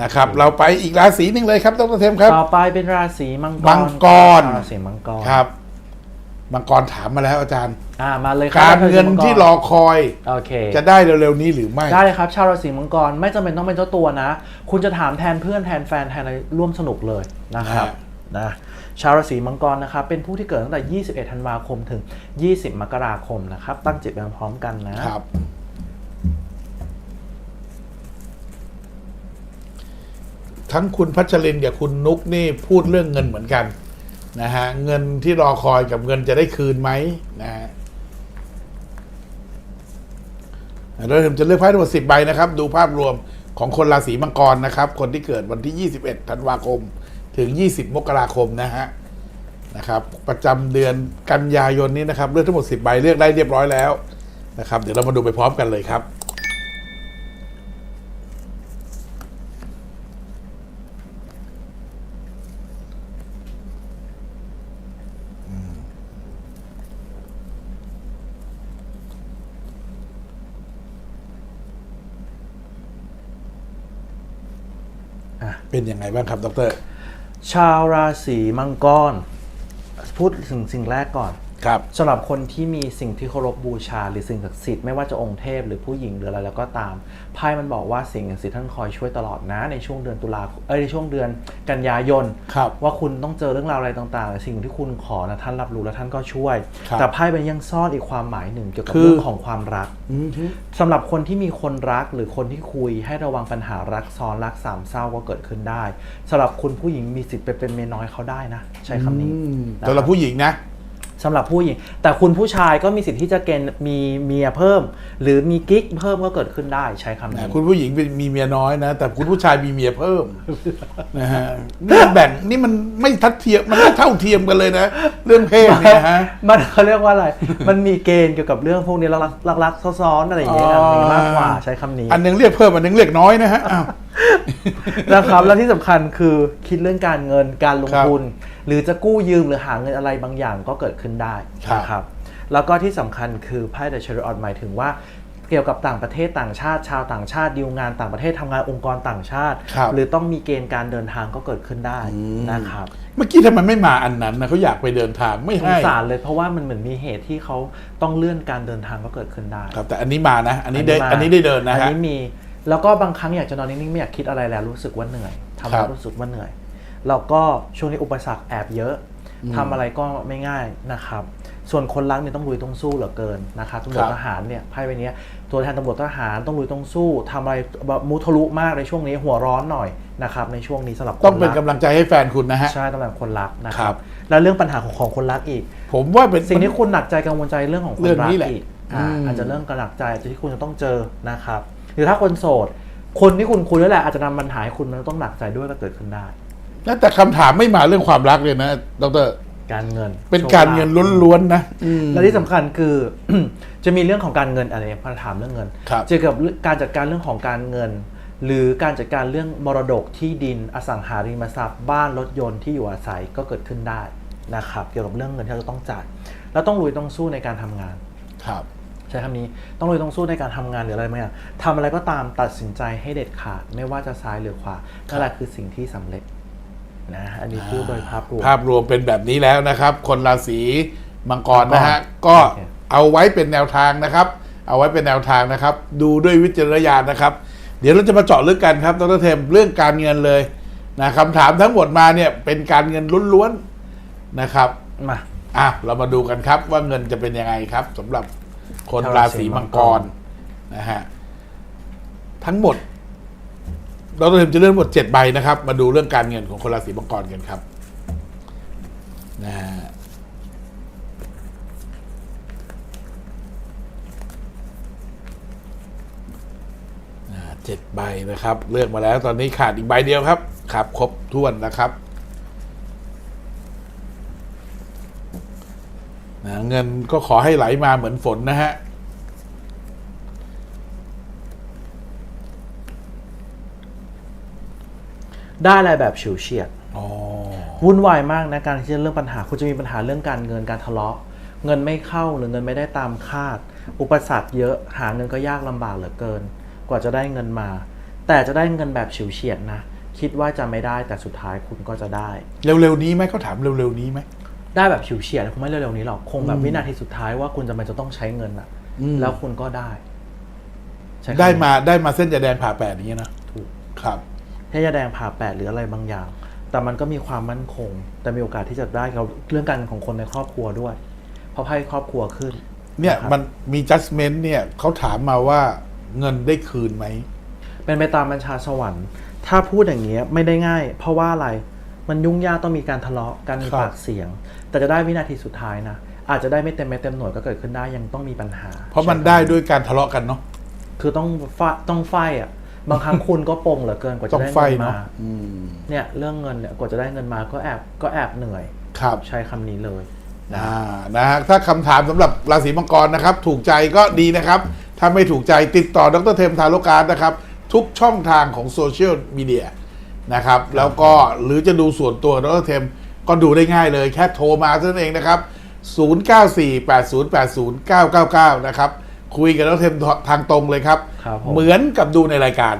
นะครับ เราไปอีกราศีหนึ่งเลยครับดรเทมครับ ต่อไปเป็นราศีมังกรมังกร ราศีมังกรครับมังกรถามมาแล้วอาจารย์ อ่ามาเลยคบการเงินชวมัที่รอคอยโอเค จะได้เร็วๆนี้หรือไม่ ได้เลยครับชาวราศีมังกรไม่จำเป็นต้องเป็นเจ้าตัวนะ คุณจะถามแทนเพื่อนแทนแฟนแทนอะไรร่วมสนุกเลยนะครับฮะนะชาวราศีมังกรนะครับเป็นผู้ที่เกิดตั้งแต่ 21 ธันวาคมถึง 20 มกราคมนะครับตั้งจิตไปพร้อมๆกันนะครับ ทั้งคุณพัชรินกับคุณนุกนี่พูดเรื่องเงินเหมือนกันนะฮะเงินที่รอคอยกับเงินจะได้คืนไหมนะฮะเราจะเลือกไพ่ทั้งหมดสิบใบนะครับ ดูภาพรวมของคนราศีมังกรนะครับ คนที่เกิดวันที่ 21 ธันวาคม ถึง 20 มกราคมนะฮะนะครับ ประจำเดือนกันยายนนี้นะครับ เลือกทั้งหมด 10 ใบเลือกได้เรียบร้อยแล้วนะครับ เดี๋ยวเรามาดูไปพร้อมกันเลยครับ เป็นยังไงบ้างครับดร ชาวราศีมังกร พูดถึงสิ่งแรกก่อน ครับสำหรับคนที่มีสิ่งที่เคารพบูชา หรือสิ่งศักดิ์สิทธิ์ไม่ว่าจะองค์เทพหรือผู้หญิงหรืออะไรแล้วก็ตามไพ่มันบอกว่าสิ่งศักดิ์สิทธิ์ท่านคอยช่วยตลอดนะในช่วงเดือนตุลาคมเอ้ยในช่วงเดือนกันยายนครับว่าคุณต้องเจอเรื่องราวอะไรต่างๆสิ่งที่คุณขอนะท่านรับรู้และท่านก็ช่วย ครับแต่ไพ่มันยังซ่อนอีกความหมายหนึ่งเกี่ยวกับคือ เรื่องของความรัก อืมฮึสำหรับคนที่มีคนรักหรือคนที่คุยให้ระวังปัญหารักซ้อนรักสามเศร้าก็เกิดขึ้นได้สำหรับคุณผู้หญิงมีสิทธิ์ไปเป็นเมียน้อยเขาได้นะ ใช้คำนี้อืมนะคสำหรับผู้หญิงนะ สำหรับผู้หญิง แต่คุณผู้ชายก็มีสิทธิ์ที่จะเกณฑ์มีเมียเพิ่ม หรือมีกิ๊กเพิ่มก็เกิดขึ้นได้ใช้คำนี้คุณผู้หญิงเป็นมีเมียน้อยนะ แต่คุณผู้ชายมีเมียเพิ่มนะฮะนี่มันแบ่งนี่มันไม่ทัดเทียมมันไม่เท่าเทียมกันเลยนะ เรื่องเพศเนี่ยฮะมันเขาเรียกว่าอะไร มันมีเกณฑ์เกี่ยวกับเรื่องพวกนี้รักรักรักๆซ้อนๆอะไรอย่างเงี้ยอ๋อมีมากกว่าใช้คำนี้ อันหนึงเรียกเพิ่มอันหนึงเรียกน้อยนะฮะอ้าว นะครับ แล้วที่สำคัญคือคิดเรื่องการเงินการลงครับทุน หรือจะกู้ยืมหรือหาเงินอะไรบางอย่างก็เกิดขึ้นได้ครับนะครับ แล้วก็ที่สำคัญคือไพ่เดอะเชอร์ออนหมายถึงว่าเกี่ยวกับต่างประเทศต่างชาติชาวต่างชาติดีลงานต่างประเทศทำงานองค์กรต่างชาติครับหรือต้องมีเกณฑ์การเดินทางก็เกิดขึ้นได้นะครับ เมื่อกี้ทำไมไม่มาอันนั้นนะเขาอยากไปเดินทางไม่สงให้สารเลย เพราะว่ามันเหมือนมีเหตุที่เขาต้องเลื่อนการเดินทางก็เกิดขึ้นได้ ครับแต่อันนี้มานะ อันนี้ได้มาอันนี้ได้เดินนะอันฮะนี้มี แล้วก็บางครั้งอยากจะนอนนิ่งๆไม่อยากคิดอะไรแล้วรู้สึกว่าเหนื่อยทำครัแล้วบรู้สึกว่าเหนื่อย แล้วก็ช่วงนี้อุปสรรคแอบเยอะทำอะไรก็ไม่ง่ายนะครับ ส่วนคนรักเนี่ยต้องลุยต้องสู้เหลือเกินนะครับตำรวจทหารเนี่ยไพ่ใบเนี้ยตัวแทนตำรวจทหารต้องลุยต้องสู้ทำอะไรแบบมุทะลุมากในช่วงนี้หัวร้อนหน่อยนะครับในช่วงนี้สำหรับคนต้องเป็นรักำลังใจให้แฟนคุณนะฮะ ใช่ตำแหน่งคนรักนะคครัรับ บ แล้วเรื่องปัญหาของของคนรักอีก ผมว่าเป็น สิ่งที่คุณหนักใจกังวลใจเรื่องของคเรื่นองรักนี้แหละอีกอ่าอืม อาจจะเรื่องกระหนักใจที่คุณจะต้องเจอนะครับ หรือถ้าคนโสด คนที่คุณคุยแล้วแหละอาจจะนำปัญหาให้คุณมันต้องหนักใจด้วยก็เกิดขึ้นได้ แล้วแต่คำถามไม่มาเรื่องความรักเลยนะดรการเงินเป็นโชคการลภเงินล้วนๆนะอืม และที่สำคัญคือ จะมีเรื่องของการเงินอะไรพอถามเรื่องเงินครับ เกี่ยวกับการจัดการเรื่องของการเงิน หรือการจัดการเรื่องมรดกที่ดินอสังหาริมทรัพย์บ้านรถยนต์ที่อยู่อาศัยก็เกิดขึ้นได้นะครับ เกี่ยวกับเรื่องเงินที่เราจะต้องจ่ายแล้วต้องลุยต้องสู้ในการทำงาน ครับ ใช้คำนี้ต้องเลยต้องสู้ในการทำงานหรืออะไรบางอย่างทำอะไรก็ตามตัดสินใจให้เด็ดขาด ไม่ว่าจะซ้ายหรือขวานั่นแหละคือสิ่งที่สำเร็จนะอันนี้พูดโดยภาพรวมภาพรวมเป็นแบบนี้แล้วนะครับ คนราศีมังกรนะฮะมังกรก็โอเคเอาไว้เป็นแนวทางนะครับ เอาไว้เป็นแนวทางนะครับ ดูด้วยวิจารณญาณนะครับ เดี๋ยวเราจะมาเจาะลึกกันครับดรเทมเรื่องการเงินเลยนะคำถามทั้งหมดมาเนี่ยเป็นการเงินล้วนๆนะครับมาอะเรามาดูกันครับว่าเงินจะเป็นยังไงครับสำหรับ คนราศีมังกรนะฮะทั้งหมดดราเทมจะเลื่อนหมดเจ็ดใบนะครับ มาดูเรื่องการเงินของคนราศีมังกรกันครับนะฮะเจ็ดใบนะครับ เลือกมาแล้วตอนนี้ขาดอีกใบเดียวครับครับครบถ้วนนะครับ นะเงินก็ขอให้ไหลมาเหมือนฝนนะฮะ ได้อะไรแบบฉิวเฉียดอ๋อวุ่นวายมากนะการที่จะเรื่องปัญหา คุณจะมีปัญหาเรื่องการเงินการทะเลาะ เงินไม่เข้าหรือเงินไม่ได้ตามคาด อุปสรรคเยอะหาเงินก็ยากลำบากเหลือเกิน กว่าจะได้เงินมา แต่จะได้เงินแบบฉิวเฉียดนะคิดว่าจะไม่ได้แต่สุดท้ายคุณก็จะได้ เร็วๆนี้ไหมเขาถามเร็วๆนี้ไหม ได้แบบฉิวเฉียดคงไม่เร็วๆนี้หรอกคงแบอืบมวินาทีสุดท้ายว่าคุณจะไม่จะต้องใช้เงินอะอืม แล้วคุณก็ได้ใช้คำนี้ได้มาได้มาเส้นจะแดนผ่าแปดอย่างเงี้ยนะถูกครับให้ยาแดงผ่าแปดหรืออะไรบางอย่าง แต่มันก็มีความมั่นคง แต่มีโอกาสที่จะได้กับเรื่องการเงินของคนในครอบครัวด้วย เพราะไพ่ครอบครัวขึ้น เนี่ยะครับ มันมี judgment เนี่ยเขาถามมาว่าเงินได้คืนไหม เป็นไปตามบัญชาสวรรค์ ถ้าพูดอย่างเงี้ยไม่ได้ง่าย เพราะว่าอะไร มันยุ่งยากต้องมีการทะเลาะการมีครับปากเสียง แต่จะได้วินาทีสุดท้ายนะอาจจะได้ไม่เต็มเม็ดเต็มหน่วยก็เกิดขึ้นได้ยังต้องมีปัญหา เพราะมันได้ด้วยการทะเลาะกันเนาะคือต้องฟาต้องไฟอะ บางครั้งคุณก็ปงเหลือเกินกว่าต้จะองได้ไฟเงินเนาะมาอืมเนี่ยเรื่องเงินเนี่ยกว่าจะได้เงินมาก็แอบก็แอบเหนื่อยครับใช้คำนี้เลยอ่านะฮะถ้าคำถามสำหรับราศีมังกรนะครับ ถูกใจก็ดีนะครับ ถ้าไม่ถูกใจติดต่อดรเทมทาโลการนะครับ ทุกช่องทางของโซเชียลมีเดีย นะครับ แล้วก็หรือจะดูส่วนตัวดรเทมก็ดูได้ง่ายเลยแค่โทรมาเท่านั้นเองนะครับ 0948080999 นะครับ คุยกับดรเทมทางตรงเลยครับครับผมเหมือนกับดูในรายการ